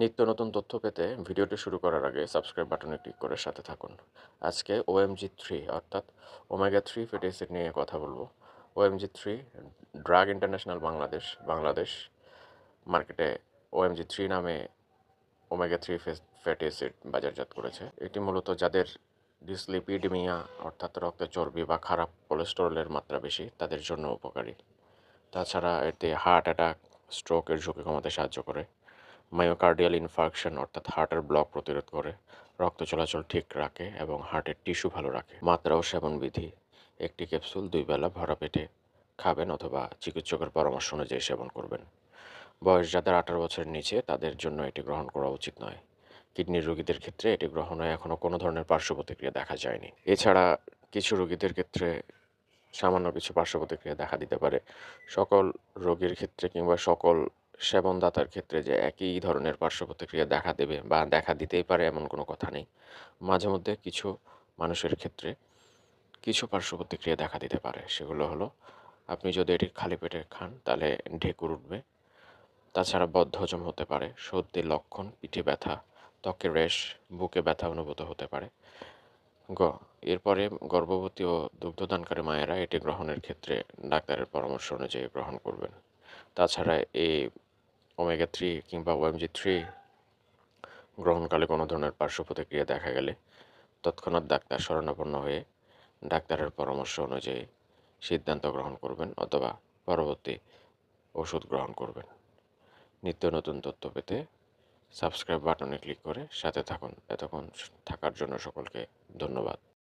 নিত্য নতুন তথ্য পেতে ভিডিওটি শুরু করার আগে সাবস্ক্রাইব বাটনে ক্লিক করে সাথে থাকুন। আজকে ওএমজি থ্রি অর্থাৎ ওমেগা থ্রি ফ্যাটি অ্যাসিড নিয়ে কথা বলব। OMG three drug international Bangladesh Bangladesh মার্কেটে ওএমজি থ্রি নামে ওমেগা থ্রি ফ্যাটি অ্যাসিড বাজারজাত করেছে। এটি মূলত যাদের ডিসলিপিডেমিয়া অর্থাৎ রক্তে চর্বি বা খারাপ কোলেস্টেরলের মাত্রা বেশি, তাদের জন্য উপকারী। তাছাড়া এতে হার্ট অ্যাটাক স্ট্রোকের ঝুঁকি কমাতে সাহায্য করে। মায়োকার্ডিয়াল ইনফার্কশন অর্থাৎ হার্টের ব্লক প্রতিরোধ করে, রক্ত চলাচল ঠিক রাখে এবং হার্টের টিস্যু ভালো রাখে। মাত্রা ও সেবন বিধি, একটি ক্যাপসুল দুই বেলা ভরা পেটে খাবেন অথবা চিকিৎসকের পরামর্শ অনুযায়ী সেবন করবেন। বয়স যাদের আঠারো বছরের নিচে, তাদের জন্য এটি গ্রহণ করা উচিত নয়। কিডনির রোগীদের ক্ষেত্রে এটি গ্রহণে এখনও কোনো ধরনের পার্শ্ব প্রতিক্রিয়া দেখা যায়নি। এছাড়া কিছু রোগীদের ক্ষেত্রে সামান্য কিছু পার্শ্ব প্রতিক্রিয়া দেখা দিতে পারে। সকল রোগীর ক্ষেত্রে কিংবা সকল সেবনদাতার ক্ষেত্রে যে একই ধরনের পার্শ্ব প্রতিক্রিয়া দেখা দেবে বা দেখা দিতেই পারে এমন কোনো কথা নেই। মাঝে মধ্যে কিছু মানুষের ক্ষেত্রে কিছু পার্শ্ব প্রতিক্রিয়া দেখা দিতে পারে। সেগুলো হলো, আপনি যদি এটি খালি পেটে খান, তাহলে ঢেকুর উঠবে। তাছাড়া বদহজম হতে পারে সর্দির লক্ষণ, পিঠে ব্যথা, ত্বকে রেশ, বুকে ব্যথা অনুভূত হতে পারে। গ, এরপরে গর্ভবতী ও দুগ্ধদানকারী মায়েরা এটি গ্রহণের ক্ষেত্রে ডাক্তারের পরামর্শ অনুযায়ী গ্রহণ করবেন। তাছাড়া এই ওমেগা থ্রি কিংবা ওএমজি থ্রি গ্রহণকালে কোনো ধরনের পার্শ্ব প্রতিক্রিয়া দেখা গেলে তৎক্ষণাৎ ডাক্তার শরণাপন্ন হয়ে ডাক্তারের পরামর্শ অনুযায়ী সিদ্ধান্ত গ্রহণ করবেন অথবা পরবর্তী ওষুধ গ্রহণ করবেন। নিত্য নতুন তথ্য পেতে সাবস্ক্রাইব বাটনে ক্লিক করে সাথে থাকুন। এতক্ষণ থাকার জন্য সকলকে ধন্যবাদ।